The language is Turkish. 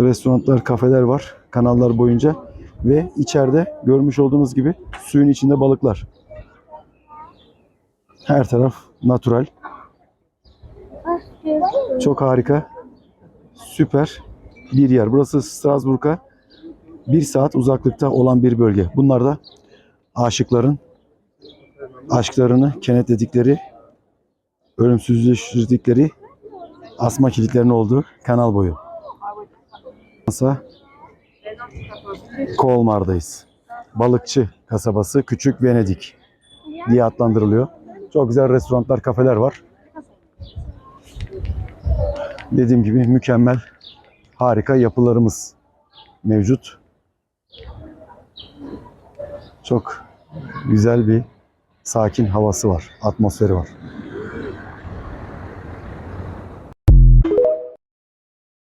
restoranlar, kafeler var kanallar boyunca ve içeride görmüş olduğunuz gibi suyun içinde balıklar. Her taraf natural. Çok harika. Süper bir yer. Burası Strasbourg'a bir saat uzaklıkta olan bir bölge. Bunlar da aşıkların aşklarını kenetledikleri, ölümsüzleştirdikleri asma kilitlerinin olduğu kanal boyu. Fransa Kolmar'dayız. Balıkçı kasabası Küçük Venedik diye adlandırılıyor. Çok güzel restoranlar, kafeler var. Dediğim gibi mükemmel, harika yapılarımız mevcut. Çok güzel bir sakin havası var, atmosferi var.